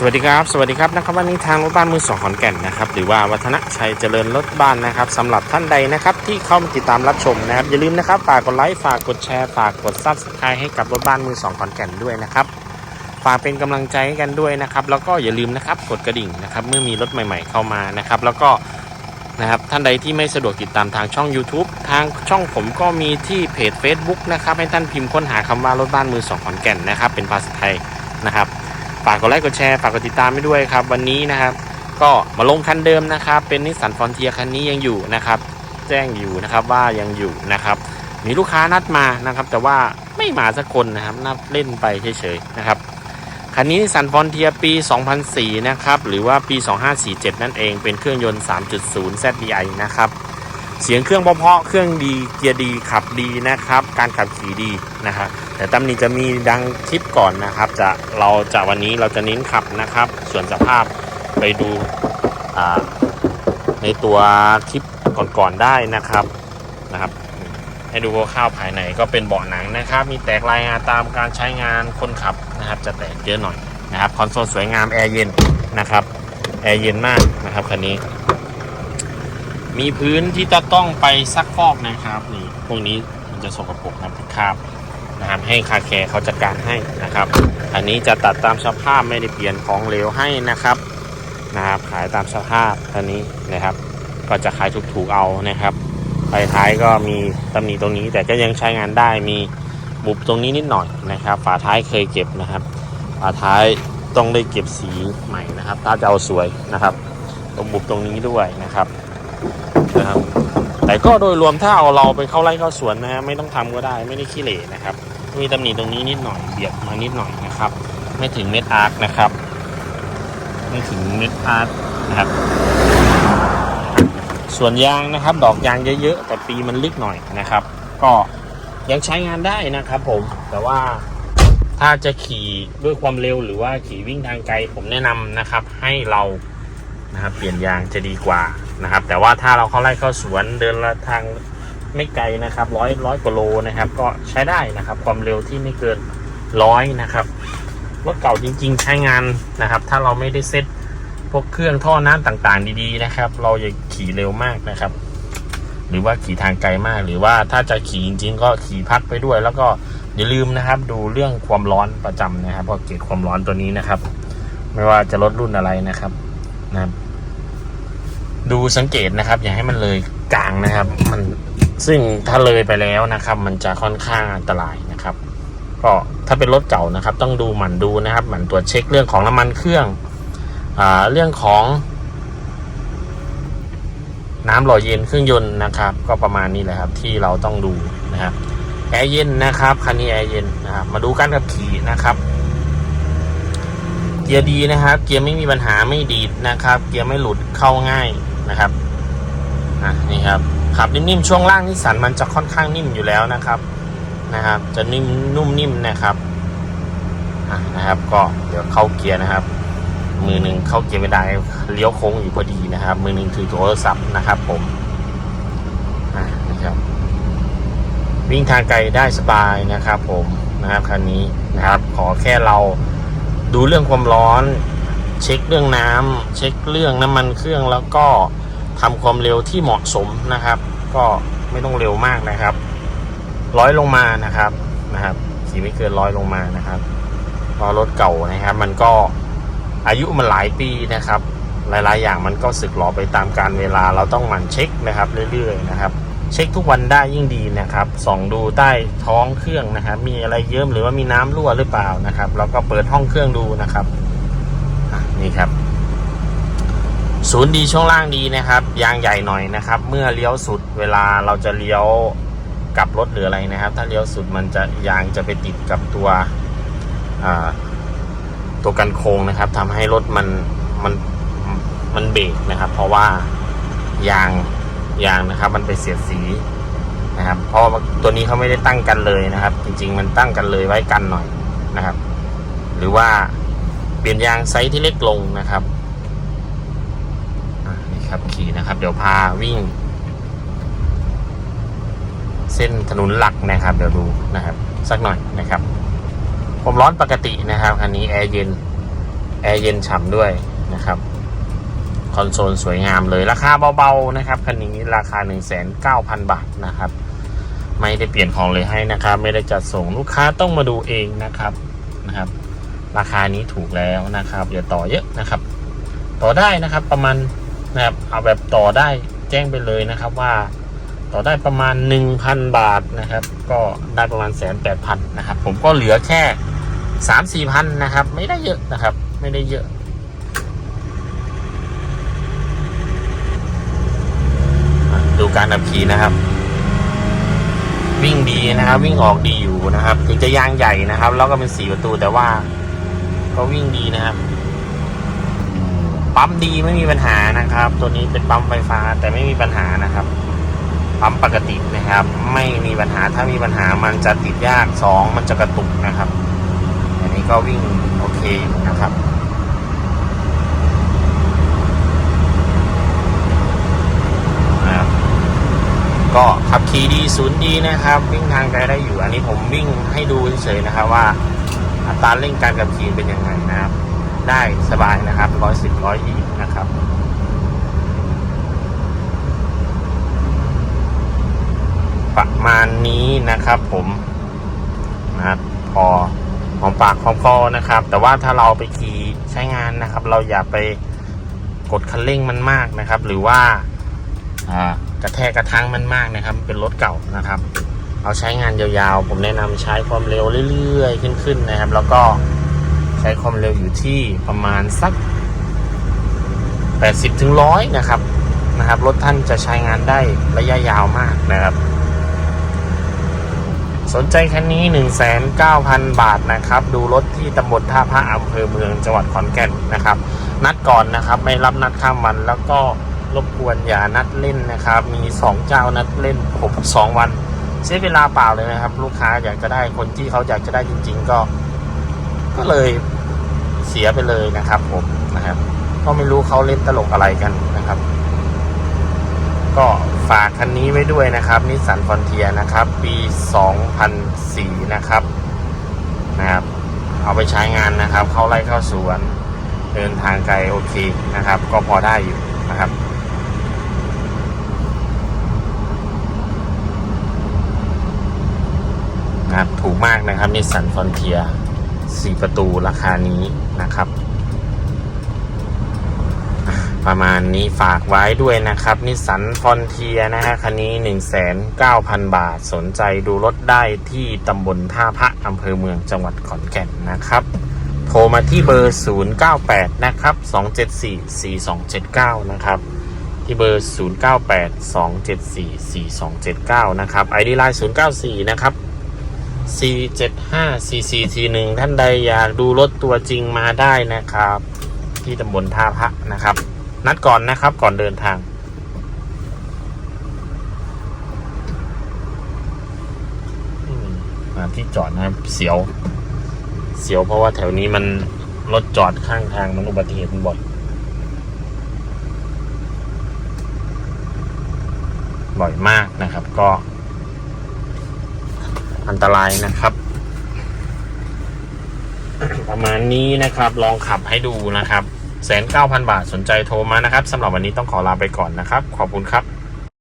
สวัสดีครับ สวัสดีครับนะครับวันนี้ทางรถบ้านมือสองขอนแก่นนะครับหรือว่าวัฒนชัยเจริญรถบ้านนะครับสำหรับท่านใดนะครับที่เข้ามาติดตามรับชมนะครับอย่าลืมนะครับฝากกดไลค์ฝากกดแชร์ฝากกดซับสไครต์ให้กับรถบ้านมือสองขอนแก่นด้วยนะครับฝากเป็นกำลังใจให้กันด้วยนะครับแล้วก็อย่าลืมนะครับกดกระดิ่งนะครับเมื่อมีรถใหม่ ๆ เข้ามานะครับแล้วก็นะครับท่านใดที่ไม่สะดวกติดตามทางช่อง YouTube ทางช่องผมก็มีที่เพจ Facebook นะครับให้ท่านพิมพ์ค้นหาคำว่ารถบ้านมือสองขอนแก่นนะครับเป็นภาษาไทยนะครับ ฝากกดไลค์กดแชร์ฝากกดติดตามไปด้วยครับ วันนี้นะครับ ก็มาลงคันเดิมนะครับ เป็นนิสสันฟอนเทียคันนี้ยังอยู่นะครับ แจ้งอยู่นะครับว่ายังอยู่นะครับ มีลูกค้านัดมานะครับ แต่ว่าไม่มาสักคนนะครับนัดเล่นไปเฉยๆนะครับคันนี้นิสสันฟอนเทียปี 2004 นะครับ หรือว่าปี 2547 นั่นเองเป็นเครื่องยนต์ 3.0 ZDI นะครับเสียงเครื่องเพราะๆเครื่องดีเกียร์ดีขับดีนะครับ การขับขี่ดีนะครับ แต่ตำหนิจะมีดังคลิปก่อนนะครับ จะเราจะวันนี้เราจะเน้นขับนะครับ ส่วนสภาพไปดูในตัวคลิปก่อนๆได้นะครับนะครับ ให้ดูคร่าวๆภายในก็เป็นเบาะหนังนะครับ มีแตกลายงานตามการใช้งานคนขับนะครับ จะแตกเยอะหน่อยนะครับคอนโซลสวยงามแอร์เย็นนะครับแอร์เย็นมากนะครับคันนี้ มีพื้นที่จะต้องไปซักฟอกนะครับนี่พวกนี้มันจะสกปรกนะครับคราบ นะครับให้คาแคร์เขาจัดการให้นะครับ อันนี้จะตัดตามสภาพไม่ได้เปลี่ยนของเหลวให้นะครับนะครับขายตามสภาพอันนี้นะครับ ก็จะขายถูกๆเอานะครับไฟท้ายก็มีตำหนิตรงนี้แต่ก็ยังใช้งานได้มีบุบตรงนี้นิดหน่อยนะครับ ฝาท้ายเคยเก็บนะครับ ฝาท้ายต้องได้เก็บสีใหม่นะครับ ถ้าจะเอาสวยนะครับตรงบุบตรงนี้ด้วยนะครับนะครับ แต่ก็โดยรวมถ้าเอาเราไปเข้าไร่เข้าสวนนะไม่ต้องทำก็ได้ไม่ได้ขี้เหร่นะครับ มีตำหนิตรงนี้นิดหน่อยเบียดมานิดหน่อยนะครับ ไม่ถึงเม็ดอาร์คนะครับ ไม่ถึงเม็ดอาร์คนะครับ ส่วนยางนะครับ ดอกยางเยอะๆแต่ปีมันลึกหน่อยนะครับ ก็ยังใช้งานได้นะครับผมแต่ว่าถ้าจะขี่ด้วยความเร็วหรือว่าขี่วิ่งทางไกลผมแนะนำนะครับ ให้เรานะครับเปลี่ยนยางจะดีกว่านะครับ แต่ว่าถ้าเราเข้าไร่เข้าสวนเดินละทาง ไม่ไกลนะครับร้อยร้อยกว่าโลนะครับ ก็ใช้ได้นะครับ ความเร็วที่ไม่เกินร้อยนะครับรถเก่าจริง ๆ ใช้งานนะครับ ถ้าเราไม่ได้เซ็ตพวกเครื่องท่อน้ำต่างๆ ดีๆนะครับ เราอย่าขี่เร็วมากนะครับ หรือว่าขี่ทางไกลมาก หรือว่าถ้าจะขี่จริง ๆ ก็ขี่พักไปด้วย แล้วก็อย่าลืมนะครับ ดูเรื่องความร้อนประจำนะครับเพราะเกจความร้อนตัวนี้นะครับ ไม่ว่าจะลดรุ่นอะไรนะครับนะครับ ดูสังเกตนะครับ อย่าให้มันเลยกลางนะครับ มัน ซึ่งถ้าเลยไปแล้วนะครับ มันจะค่อนข้างอันตรายนะครับ ก็ถ้าเป็นรถเก่านะครับ ต้องดูหมั่นดูนะครับหมั่นตรวจเช็คเรื่องของน้ำมันเครื่องอ่าเรื่องของ น้ำหล่อเย็นเครื่องยนต์นะครับ ก็ประมาณนี้แหละครับที่เราต้องดูนะครับแอร์เย็นนะครับคันนี้แอร์เย็นนะครับมาดูการขับขี่นะครับ เกียร์ดีนะครับ เกียร์ไม่มีปัญหาไม่ดีดนะครับ เกียร์ไม่หลุดเข้าง่ายนะครับอะนี่ครับ ขับนิ่มๆช่วงล่างนิสสันมันจะค่อนข้างนิ่มอยู่แล้วนะครับนะครับ จะนิ่มนุ่มนิ่มนะครับนะครับ ก็เดี๋ยวเข้าเกียร์นะครับ มือหนึ่งเข้าเกียร์ไม่ได้เลี้ยวโค้งอยู่พอดีนะครับ มือหนึ่งถือโทรศัพท์นะครับผมนะครับ วิ่งทางไกลได้สบายนะครับผมนะครับคันนี้นะครับขอแค่เราดูเรื่องความร้อน เช็คเรื่องน้ำเช็คเรื่องน้ำมันเครื่องแล้วก็ทำความเร็วที่เหมาะสมนะครับ ก็ไม่ต้องเร็วมากนะครับ ร้อยลงมานะครับนะครับขี่ไม่เกินร้อยลงมานะครับพราะรถเก่านะครับ มันก็อายุมันหลายปีนะครับ หลาย ๆ อย่างมันก็สึกหรอไปตามการเวลาเราต้องหมั่นเช็คนะครับ เรื่อย ๆ นะครับ เช็คทุกวันได้ยิ่งดีนะครับส่องดูใต้ท้องเครื่องนะครับ มีอะไรเยิ้มหรือว่ามีน้ำรั่วหรือเปล่านะครับ แล้วก็เปิดห้องเครื่องดูนะครับนี่ครับ ศูนย์ดีช่วงล่างดีนะครับ ยางใหญ่หน่อยนะครับ เมื่อเลี้ยวสุดเวลาเราจะเลี้ยวกลับรถหรืออะไรนะครับ ถ้าเลี้ยวสุดมันจะยางจะไปติดกับตัวตัวกันโค้งนะครับทำให้รถมันมันมันเบรกนะครับ เพราะว่ายางยางนะครับ มันไปเสียดสีนะครับ เพราะตัวนี้เขาไม่ได้ตั้งกันเลยนะครับ จริง ๆ มันตั้งกันเลยไว้กันหน่อยนะครับ หรือว่าเปลี่ยนยางไซส์ที่เล็กลงนะครับ อ่านี่ครับขี่นะครับ เดี๋ยวพาวิ่ง เส้นถนนหลักนะครับ เดี๋ยวดูนะครับ สักหน่อยนะครับความร้อนปกตินะครับ อันนี้แอร์เย็นแอร์เย็นฉ่ำด้วยนะครับคอนโซลสวยงามเลยราคาเบาๆนะครับคันนี้ราคา 1,900 บาทนะครับ ไม่ได้เปลี่ยนของเลยให้นะครับ ไม่ได้จัดส่งลูกค้าต้องมาดูเองนะครับนะครับ ราคานี้ถูกแล้วนะครับอย่าต่อเยอะนะครับ ต่อได้นะครับประมาณ นะครับ เอาแบบต่อได้แจ้งไปเลยนะครับว่าต่อได้ประมาณ 1,000 บาทนะครับ ก็ได้ประมาณแสนแปดพันนะครับ ผมก็เหลือแค่สามสี่พันนะครับ ไม่ได้เยอะนะครับ ไม่ได้เยอะดูการขับขี่นะครับ วิ่งดีนะครับ วิ่งออกดีอยู่นะครับ ถึงจะยางใหญ่นะครับ แล้วก็เป็นสีประตูแต่ว่า ก็วิ่งดีนะครับ ปั๊มดีไม่มีปัญหานะครับ ตัวนี้เป็นปั๊มไฟฟ้าแต่ไม่มีปัญหานะครับ ปั๊มปกตินะครับ ไม่มีปัญหาถ้ามีปัญหามันจะติดยากสองมันจะกระตุกนะครับ อันนี้ก็วิ่งโอเคนะครับนะครับก็ขับขี่ดีศูนย์ดีนะครับ วิ่งทางไกลได้อยู่อันนี้ผมวิ่งให้ดูเฉยๆนะครับ ว่าอัตราเร่งการขับขี่เป็นยังไงนะครับ ได้สบายนะครับร้อยสิบร้อยยี่นะครับ ประมาณนี้นะครับผมนะครับพอหอมปากหอมคอนะครับ แต่ว่าถ้าเราไปขี่ใช้งานนะครับ เราอย่าไปกดคันเร่งมันมากนะครับ หรือว่ากระแทกกระทั่งมันมากนะครับ เป็นรถเก่านะครับ เอาใช้งานยาวๆ ผมแนะนำใช้ความเร็วเรื่อยๆ ขึ้นๆนะครับ แล้วก็ ใช้ความเร็วอยู่ที่ประมาณสัก 80ถึง100 นะครับนะครับรถท่านจะใช้งานได้ระยะยาวมากนะครับ สนใจคันนี้ 1,900 บาทนะครับ ดูรถที่ตำบลท่าพระอำเภอเมืองจังหวัดขอนแก่นนะครับ นัดก่อนนะครับไม่รับนัดข้ามวันแล้วก็รบกวนอย่านัดเล่นนะครับ มี 2 เจ้านัดเล่นผม2วันเสียเวลาเปล่าเลยนะครับ ลูกค้าอยากจะได้คนที่เขาอยากจะได้จริง ๆ ก็ ก็เลยเสียไปเลยนะครับผมนะครับ ก็ไม่รู้เขาเล่นตลกอะไรกันนะครับ ก็ฝากคันนี้ไว้ด้วยนะครับนิสสันฟอนเทียนะครับ ปี 2004 นะครับนะครับ เอาไปใช้งานนะครับ เข้าไร่เข้าสวน เดินทางไกลโอเคนะครับ ก็พอได้อยู่นะครับนะครับ ถูกมากนะครับนิสสันฟอนเทีย สี่ประตูราคานี้นะครับ ประมาณนี้ฝากไว้ด้วยนะครับนิสสันฟอนเทียนะฮะคันนี้ 1,900 บาทสนใจดูรถได้ที่ตำบลท่าพระอำเภอเมืองจังหวัดขอนแก่นนะครับ โทรมาที่เบอร์ 098 นะครับ 274 4279 นะครับที่เบอร์ 098 274 4279 นะครับ ID Line 094 นะครับ 475 4441 ท่านใดอยากดูรถตัวจริงมาได้นะครับ ที่ตำบลท่าพระนะครับ นัดก่อนนะครับก่อนเดินทางมมาที่จอดนะครับเสียว เสียวเพราะว่าแถวนี้มันรถจอดข้างทางมันอุบัติเหตุมันบ่อยบ่อยมากนะครับก็ อันตรายนะครับ ประมาณนี้นะครับลองขับให้ดูนะครับแสนเก้าพันบาทสนใจโทรมานะครับสำหรับวันนี้ต้องขอลาไปก่อนนะครับ ขอบคุณครับ